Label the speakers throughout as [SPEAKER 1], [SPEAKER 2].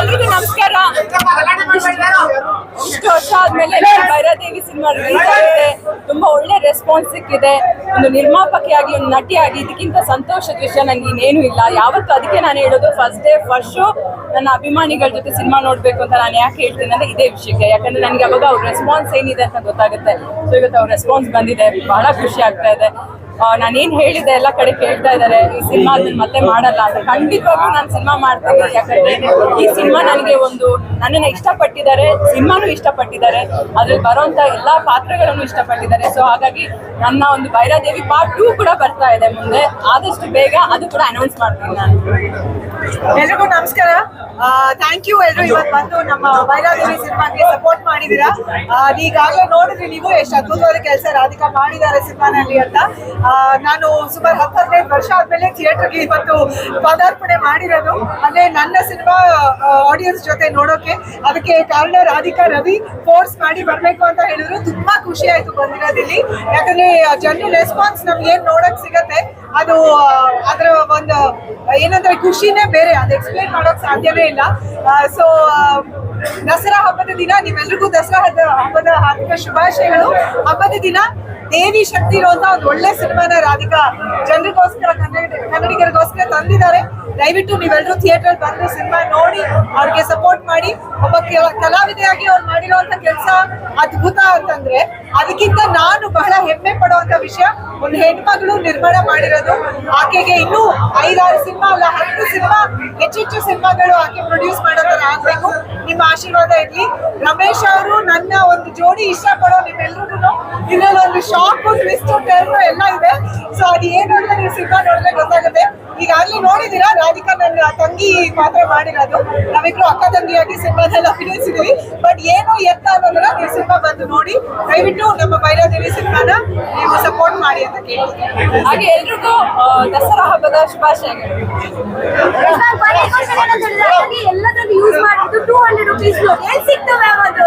[SPEAKER 1] ಎಲ್ರಿಗೂ ನಮಸ್ಕಾರ. ಇಷ್ಟು ವರ್ಷ ಆದ್ಮೇಲೆ ಭೈರಾದೇವಿ ಸಿನಿಮಾ ರಿಲೀಸ್ ಆಗಿದೆ ತುಂಬಾ ಒಳ್ಳೆ ರೆಸ್ಪಾನ್ಸ್ ಸಿಕ್ಕಿದೆ. ಒಂದು ನಿರ್ಮಾಪಕಿಯಾಗಿ, ಒಂದು ನಟಿಯಾಗಿ, ಇದಕ್ಕಿಂತ ಸಂತೋಷದ ವಿಷಯ ನನಗೆ ಇನ್ನೇನು ಇಲ್ಲ. ಯಾವತ್ತೂ ಅದಕ್ಕೆ ನಾನು ಹೇಳೋದು ಫಸ್ಟ್ ಡೇ ಫಸ್ಟ್ ಶೋ ನನ್ನ ಅಭಿಮಾನಿಗಳ ಜೊತೆ ಸಿನಿಮಾ ನೋಡ್ಬೇಕು ಅಂತ ನಾನು ಯಾಕೆ ಹೇಳ್ತೀನಿ ಅಂದ್ರೆ ಇದೇ ವಿಷಯಕ್ಕೆ. ಯಾಕಂದ್ರೆ ನನಗೆ ಅವಾಗ ಅವ್ರ ರೆಸ್ಪಾನ್ಸ್ ಏನಿದೆ ಅಂತ ಗೊತ್ತಾಗುತ್ತೆ. ಸೊ ಇವತ್ತು ಅವ್ರ ರೆಸ್ಪಾನ್ಸ್ ಬಂದಿದೆ. ಬಹಳ ಖುಷಿ ಆಗ್ತಾ ಇದೆ. ನಾನು ಏನ್ ಹೇಳಿದೆ ಎಲ್ಲ ಕಡೆ ಕೇಳ್ತಾ ಇದ್ದಾರೆ ಈ ಸಿನಿಮಾ ಅದನ್ನ ಮತ್ತೆ ಮಾಡಲ್ಲ ಅಂತ. ಖಂಡಿತವಾಗ್ಲೂ ನಾನು ಸಿನಿಮಾ ಮಾಡ್ತೀನಿ, ಯಾಕಂದ್ರೆ ಈ ಸಿನಿಮಾ ನನಗೆ ಒಂದು ನನ್ನನ್ನ ಇಷ್ಟಪಟ್ಟಿದ್ದಾರೆ, ಸಿನಿಮಾನು ಇಷ್ಟಪಟ್ಟಿದ್ದಾರೆ, ಅದ್ರಲ್ಲಿ ಬರೋಂತ ಎಲ್ಲಾ ಪಾತ್ರಗಳನ್ನು ಇಷ್ಟಪಟ್ಟಿದ್ದಾರೆ. ಸೊ ಹಾಗಾಗಿ ನನ್ನ ಒಂದು ಭೈರಾದೇವಿ ಪಾರ್ಟ್ ಟೂ ಕೂಡ ಬರ್ತಾ ಇದೆ ಮುಂದೆ. ಆದಷ್ಟು ಬೇಗ ಅದು ಕೂಡ ಅನೌನ್ಸ್ ಮಾಡ್ತೀನಿ ನಾನು.
[SPEAKER 2] ಎಲ್ರಿಗೂ ನಮಸ್ಕಾರ. ಥ್ಯಾಂಕ್ ಯು ಎಲ್ರು ಇವತ್ತು ಬಂದು ನಮ್ಮ ಭೈರಾದೇವಿ ಸಿನಿಮಾಗೆ ಸಪೋರ್ಟ್ ಮಾಡಿದೀರಾ ಈಗಾಗಲೇ ನೋಡಿದ್ರಿ ನೀವು ಎಷ್ಟು ಅದ್ಭುತವಾದ ಕೆಲಸ ರಾಧಿಕಾ ಮಾಡಿದ್ದಾರೆ ಸಿನಿಮಾನಲ್ಲಿ ಅಂತ. ನಾನು ಸುಮಾರು ಹತ್ತು ಹದಿನೈದು ವರ್ಷ ಆದ್ಮೇಲೆ ಥಿಯೇಟರ್ಗೆ ಇವತ್ತು ಪದಾರ್ಪಣೆ ಮಾಡಿರೋದು. ಅಂದ್ರೆ ನನ್ನ ಸಿನಿಮಾ ಆಡಿಯನ್ಸ್ ಜೊತೆ ನೋಡೋಕೆ. ಅದಕ್ಕೆ ಕಾರಣ ರಾಧಿಕಾ ರವಿ ಫೋರ್ಸ್ ಮಾಡಿ ಬರಬೇಕು ಅಂತ ಹೇಳಿದ್ರು. ತುಂಬಾ ಖುಷಿ ಆಯ್ತು ಬಂದಿರೋದಿಲ್ಲಿ. ಯಾಕಂದ್ರೆ ಜನರಲ್ ರೆಸ್ಪಾನ್ಸ್ ನಮ್ಗೆ ಏನ್ ನೋಡಕ್ ಸಿಗತ್ತೆ, ಅದು ಅದರ ಒಂದು, ಏನಂದ್ರೆ ಖುಷಿನೇ ಬೇರೆ. ಅದು ಎಕ್ಸ್ಪ್ಲೇನ್ ಮಾಡೋಕ್ ಸಾಧ್ಯನೇ ಇಲ್ಲ. ಸೊ ದಸರಾ ಹಬ್ಬದ ದಿನ ನಿಮ್ಮೆಲ್ರಿಗೂ ದಸರಾ ಹಬ್ಬದ- ಹಾರ್ದಿಕ ಶುಭಾಶಯಗಳು. ಹಬ್ಬದ ದಿನ ದೇವಿ ಶಕ್ತಿ ಇರುವಂತ ಒಂದು ಒಳ್ಳೆ ಸಿನಿಮಾನ ರಾಧಿಕಾ ಜನರಿಗೋಸ್ಕರ ಕನ್ನಡ, ಕನ್ನಡಿಗರಿಗೋಸ್ಕರ ತಂದಿದ್ದಾರೆ. ದಯವಿಟ್ಟು ನೀವೆಲ್ಲರೂ ಥಿಯೇಟರ್ ಬಂದು ಸಿನಿಮಾ ನೋಡಿ, ಅವ್ರಿಗೆ ಸಪೋರ್ಟ್ ಮಾಡಿ. ಒಬ್ಬ ಕಲಾವಿದೆಯಾಗಿ ಅವ್ರು ಮಾಡಿರುವಂತ ಕೆಲಸ ಅದ್ಭುತ ಅಂತಂದ್ರೆ, ಅದಕ್ಕಿಂತ ನಾನು ಬಹಳ ಹೆಮ್ಮೆ ವಿಷಯ. ಒಂದು ಹೆಣ್ಮಗಳು ನಿರ್ಮಾಣ ಮಾಡಿರೋದು. ಆಕೆಗೆ ಇನ್ನೂ ಐದಾರು ಸಿನಿಮಾ, ಅಲ್ಲ ಹತ್ತು ಸಿನಿಮಾ, ಹೆಚ್ಚೆಚ್ಚು ಸಿನಿಮಾಗಳು ಆಕೆ ಪ್ರೊಡ್ಯೂಸ್ ಮಾಡೋದ್ರ ಆಗ್ಬೇಕು. ನಿಮ್ಮ ಆಶೀರ್ವಾದ ಇರ್ಲಿ. ರಮೇಶ್ ಅವರು ನನ್ನ ಒಂದು ಜೋಡಿ ಇಷ್ಟಪಡೋ ನಿಮ್ಮೆಲ್ಲರೂ ಇದ್ರಲ್ಲಿ ಒಂದು ಶಾಕ್ ಟ್ವಿಸ್ಟ್ ಎಲ್ಲ ಇದೆ. ಸೊ ಅದು ಏನು ಅಂತ ನೀವು ಸಿನಿಮಾ ನೋಡಿದ್ರೆ ಗೊತ್ತಾಗುತ್ತೆ. ಈಗಾಗಲೇ ನೋಡಿದೀರಾ ನನ್ನ ತಂಗಿ ಪಾತ್ರ ಮಾಡಿರೋದು. ನಾವಿಬ್ರು ಅಕ್ಕ ತಂಗಿಯಾಗಿ ಸಿನಿಮಾದಲ್ಲಿ ಅಭಿನಯಿಸಿದೀವಿ. ಬಟ್ ಏನು ಎತ್ತ ಅನ್ನೋದನ್ನ ನೀವು ಸಿನಿಮಾ ಬಂದು ನೋಡಿ ದಯವಿಟ್ಟು ನಮ್ಮ ಭೈರಾದೇವಿ ಸಿನಿಮಾನ ನೀವು ಸಪೋರ್ಟ್ ಮಾಡಿ ಅಂತ ಕೇಳ್ತೀನಿ
[SPEAKER 1] ಹಾಗೆ ಎಲ್ರಿಗೂ ದಸರಾ ಹಬ್ಬದ ಶುಭಾಶಯಗಳು.
[SPEAKER 3] ಎಲ್ಲದನ್ನು ಯೂಸ್ ಮಾಡಿದ್ದು ಟೂ ಹಂಡ್ರೆಡ್ ರುಪೀಸ್ ಎಲ್ಲಿ ಸಿಗ್ತವೆ
[SPEAKER 1] ಅದು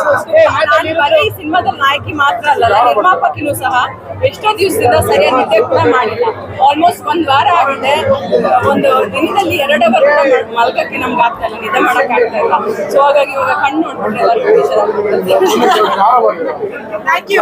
[SPEAKER 1] ನಾನು ಬರೀ ಈ ಸಿನಿಮಾದಲ್ಲಿ ನಾಯಕಿ ಮಾತ್ರ ಅಲ್ಲ ನಿರ್ಮಾಪಕಿನೂ ಸಹ ಎಷ್ಟೋ ದಿವಸದಿಂದ ಸರಿಯಾಗಿ ನಿದ್ದೆ ಕೂಡ ಮಾಡಿಲ್ಲ. ಆಲ್ಮೋಸ್ಟ್ ಒಂದ್ ವಾರ ಆಗಿದೆ. ಒಂದು ದಿನದಲ್ಲಿ ಎರಡು ವಾರ ಮಲ್ಗಕ್ಕೆ ನಮ್ಗೆ ಆಗ್ತಾ ಇಲ್ಲ ನಿದ್ದೆ ಮಾಡಕ್ ಆಗ್ತಾ ಇಲ್ಲ. ಸೊ ಹಾಗಾಗಿ ಇವಾಗ ಕಣ್ಣು ನೋಡ್ಬಿಟ್ಟು ಬೇಜಾರಾಗ್ಬಿಡುತ್ತೆ.
[SPEAKER 2] Thank you